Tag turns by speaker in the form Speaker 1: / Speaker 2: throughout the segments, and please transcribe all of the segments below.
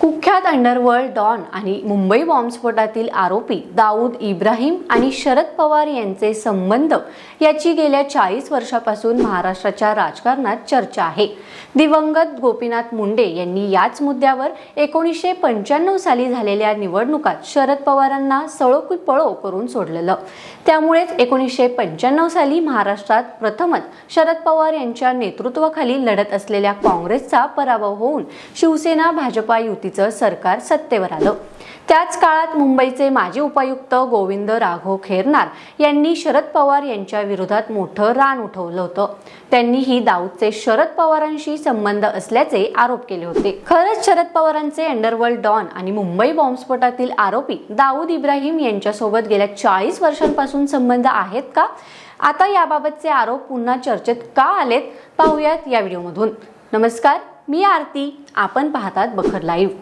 Speaker 1: कुख्यात underworld don आणि मुंबई बॉम्बस्फोटातील आरोपी दाऊद इब्राहिम आणि शरद पवार यांचे संबंध याची गेल्या चाळीस वर्षापासून महाराष्ट्राच्या राजकारणात चर्चा आहे. दिवंगत गोपीनाथ मुंडे यांनी याच मुद्द्यावर एकोणीसशे पंच्याण्णव साली झालेल्या निवडणुकात शरद पवारांना सळोकी पळो करून सोडलेलं. त्यामुळेच एकोणीसशे पंच्याण्णव साली महाराष्ट्रात प्रथमच शरद पवार यांच्या नेतृत्वाखाली लढत असलेल्या काँग्रेसचा पराभव होऊन शिवसेना भाजपा युती युतीचं सरकार सत्तेवर आलं. त्याच काळात मुंबईचे माजी उपायुक्त गोविंद राघव खेरनार यांनी शरद पवार यांच्या विरोधात मोठं रान उठवलं होतं. त्यांनी ही दाऊदचे शरद पवारांशी संबंध असल्याचे आरोप केले होते. खरंच शरद पवारांचे अंडरवर्ल्ड डॉन आणि मुंबई बॉम्बस्फोटातील आरोपी दाऊद इब्राहिम यांच्यासोबत गेल्या चाळीस वर्षांपासून संबंध आहेत का? आता याबाबतचे आरोप पुन्हा चर्चेत का आलेत? पाहूयात या व्हिडिओमधून. नमस्कार. मी आरती आपण पाहतात बखर लाईव्ह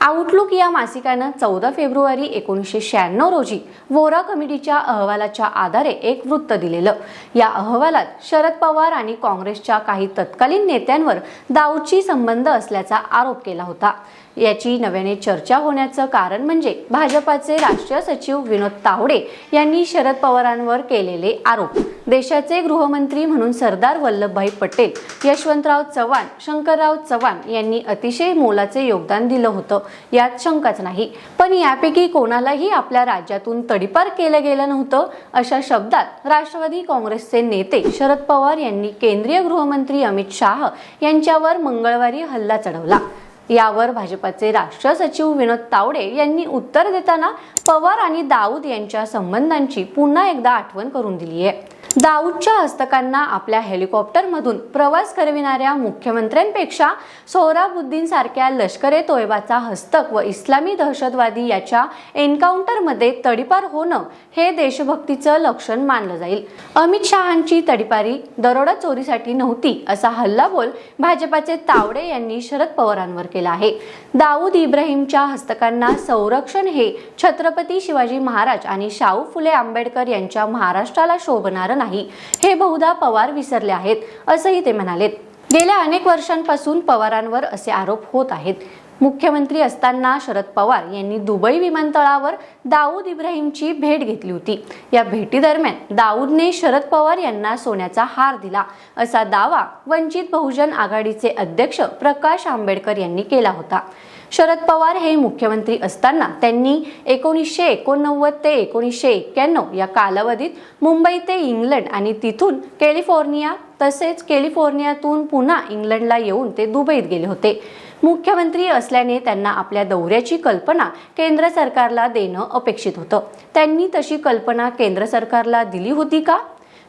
Speaker 1: आउटलुक या मासिकानं चौदा फेब्रुवारी एकोणीसशे शहाण्णव रोजी वोरा कमिटीच्या अहवालाच्या आधारे एक वृत्त दिलेलं. या अहवालात शरद पवार आणि काँग्रेसच्या काही तत्कालीन नेत्यांवर दाऊदशी संबंध असल्याचा आरोप केला होता. याची नव्याने चर्चा होण्याचं कारण म्हणजे भाजपाचे राष्ट्रीय सचिव विनोद तावडे यांनी शरद पवारांवर केलेले आरोप. देशाचे गृहमंत्री म्हणून सरदार वल्लभभाई पटेल यशवंतराव चव्हाण शंकरराव चव्हाण यांनी अतिशय मोलाचे योगदान दिलं होतं यात शंकाच नाही. पण यापैकी कोणालाही आपल्या राज्यातून तडीपार केलं गेलं नव्हतं अशा शब्दात राष्ट्रवादी काँग्रेसचे नेते शरद पवार यांनी केंद्रीय गृहमंत्री अमित शाह यांच्यावर मंगळवारी हल्ला चढवला. यावर भाजपाचे राष्ट्रीय सचिव विनोद तावडे यांनी उत्तर देताना पवार आणि दाऊद यांच्या संबंधांची पुन्हा एकदा आठवण करून दिली आहे. दाऊदच्या हस्तकांना आपल्या हेलिकॉप्टरमधून प्रवास करविणाऱ्या मुख्यमंत्र्यांपेक्षा सोहराबुद्दीन सारख्या लष्करे तोयबाचा हस्तक व इस्लामी दहशतवादी याच्या एन्काउंटरमध्ये तडीपार होणं हे देशभक्तीचं लक्षण मानलं जाईल. अमित शहांची तडीपारी दरोडा चोरीसाठी नव्हती असा हल्लाबोल भाजपाचे तावडे यांनी शरद पवारांवर केला आहे. दाऊद इब्राहिमच्या हस्तकांना संरक्षण हे छत्रपती शिवाजी महाराज आणि शाहू फुले आंबेडकर यांच्या महाराष्ट्राला शोभणारं नाही. नाही. हे बहुधा पवार विसरले आहेत असंही ते म्हणालेत. गेल्या अनेक वर्षांपासून पवारांवर असे आरोप होत आहेत. मुख्यमंत्री असताना शरद पवार यांनी दुबई विमानतळावर दाऊद इब्राहिमची भेट घेतली होती. या भेटीदरम्यान दाऊदने शरद पवार यांना सोन्याचा हार दिला. असा दावा वंचित बहुजन आघाडीचे अध्यक्ष प्रकाश आंबेडकर यांनी केला होता. शरद पवार हे मुख्यमंत्री असताना त्यांनी एकोणीसशे एकोणनव्वद ते एकोणीसशे एक्क्याण्णव या कालावधीत मुंबई ते इंग्लंड आणि तिथून कॅलिफोर्निया तसेच कॅलिफोर्नियातून पुन्हा इंग्लंडला येऊन ते दुबईत गेले होते. मुख्यमंत्री असल्याने त्यांना आपल्या दौऱ्याची कल्पना केंद्र सरकारला देणं अपेक्षित होतं. त्यांनी तशी कल्पना केंद्र सरकारला दिली होती का?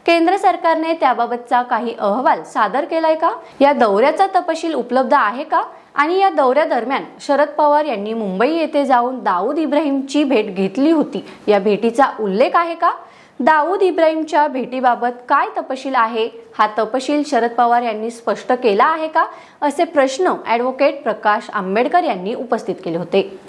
Speaker 1: केंद्र सरकारने त्याबाबतचा काही अहवाल सादर केलाय का? या दौऱ्याचा तपशील उपलब्ध आहे का? आणि या दौऱ्यादरम्यान शरद पवार यांनी मुंबई येथे जाऊन दाऊद इब्राहिमची भेट घेतली होती. या भेटीचा उल्लेख आहे का? दाऊद इब्राहिमच्या भेटीबाबत काय तपशील आहे? हा तपशील शरद पवार यांनी स्पष्ट केला आहे का? असे प्रश्न ॲडव्होकेट प्रकाश आंबेडकर यांनी उपस्थित केले होते.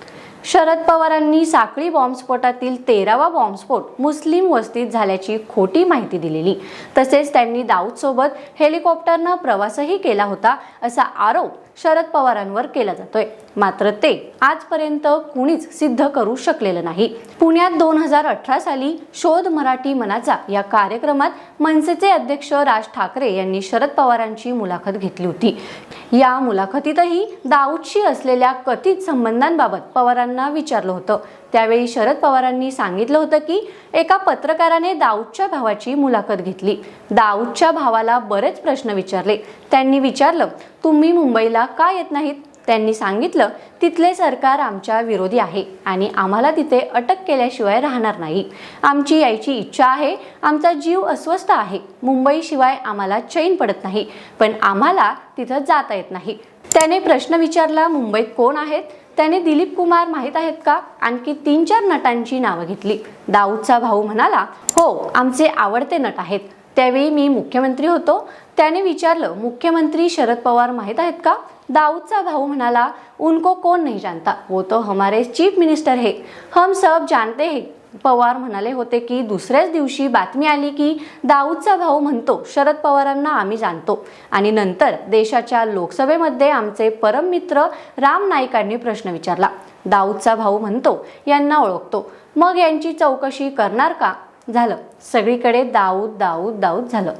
Speaker 1: शरद पवारांनी साखळी बॉम्बस्फोटातील तेरावा बॉम्बस्फोट मुस्लिम वस्तीत झाल्याची खोटी माहिती दिलेली. तसेच त्यांनी दाऊदसोबत हेलिकॉप्टरनं प्रवासही केला होता असा आरोप शरद पवारांवर केला जातोय. मात्र ते आजपर्यंत कुणीच सिद्ध करू शकलेलं नाही. पुण्यात दोन हजार अठरा साली शोध मराठी मनाचा या कार्यक्रमात मनसेचे अध्यक्ष राज ठाकरे यांनी शरद पवारांची मुलाखत घेतली होती. या मुलाखतीतही दाऊदशी असलेल्या कथित संबंधांबाबत पवारांना विचारलं होतं. त्यावेळी शरद पवारांनी सांगितलं होतं की एका पत्रकाराने दाऊदच्या भावाची मुलाखत घेतली. दाऊदच्या भावाला बरेच प्रश्न विचारले. त्यांनी विचारलं तुम्ही मुंबईला का येत नाहीत? त्यांनी सांगितलं तिथले सरकार आमच्या विरोधी आहे आणि आम्हाला तिथे अटक केल्याशिवाय राहणार नाही. आमची यायची इच्छा आहे. आमचा जीव अस्वस्थ आहे. मुंबईशिवाय आम्हाला चैन पडत नाही. पण आम्हाला तिथं जाता येत नाही. त्याने प्रश्न विचारला मुंबईत कोण आहेत? त्याने दिलीप कुमार माहीत आहेत का? आणखी तीन चार नटांची नावं घेतली. दाऊदचा भाऊ म्हणाला हो आमचे आवडते नट आहेत. त्यावेळी मी मुख्यमंत्री होतो. त्याने विचारलं मुख्यमंत्री शरद पवार माहीत आहेत का? दाऊदचा भाऊ म्हणाला उनको कौन नहीं जानता? वो तो हमारे चीफ मिनिस्टर है. हम सब जानते हैं पवार म्हणाले होते की दुसऱ्याच दिवशी बातमी आली की दाऊदचा भाऊ म्हणतो शरद पवारांना आम्ही जाणतो. आणि नंतर देशाच्या लोकसभेमध्ये आमचे परम मित्र राम नाईकांनी प्रश्न विचारला. दाऊदचा भाऊ म्हणतो यांना ओळखतो. मग यांची चौकशी करणार का? झालं. सगळीकडे दाऊद दाऊद दाऊद झालं.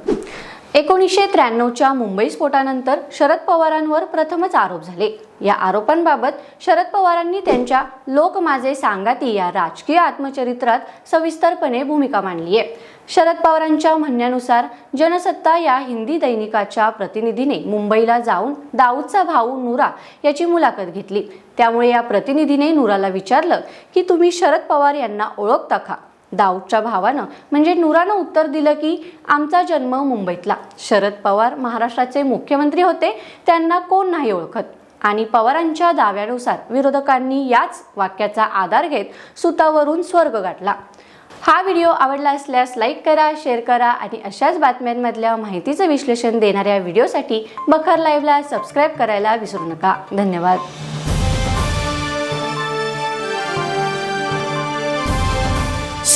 Speaker 1: एकोणीसशे त्र्याण्णवच्या मुंबई स्फोटानंतर शरद पवारांवर प्रथमच आरोप झाले. या आरोपांबाबत शरद पवारांनी त्यांच्या लोक माझे सांगाती या राजकीय आत्मचरित्रात सविस्तरपणे भूमिका मांडली आहे. शरद पवारांच्या म्हणण्यानुसार जनसत्ता या हिंदी दैनिकाच्या प्रतिनिधीने मुंबईला जाऊन दाऊदचा भाऊ नुरा याची मुलाखत घेतली. त्यामुळे या प्रतिनिधीने नुराला विचारलं की तुम्ही शरद पवार यांना ओळखता का? दाऊदच्या भावानं. म्हणजे नुरानं उत्तर दिलं की आमचा जन्म मुंबईतला. शरद पवार महाराष्ट्राचे मुख्यमंत्री होते त्यांना कोण नाही ओळखत. आणि पवारांच्या दाव्यानुसार विरोधकांनी याच वाक्याचा आधार घेत सुतावरून स्वर्ग गाठला. हा व्हिडिओ आवडला असल्यास लाईक करा शेअर करा आणि अशाच बातम्यांमधल्या माहितीचं विश्लेषण देणाऱ्या व्हिडिओसाठी बखर लाईव्हला सबस्क्राईब करायला विसरू नका. धन्यवाद.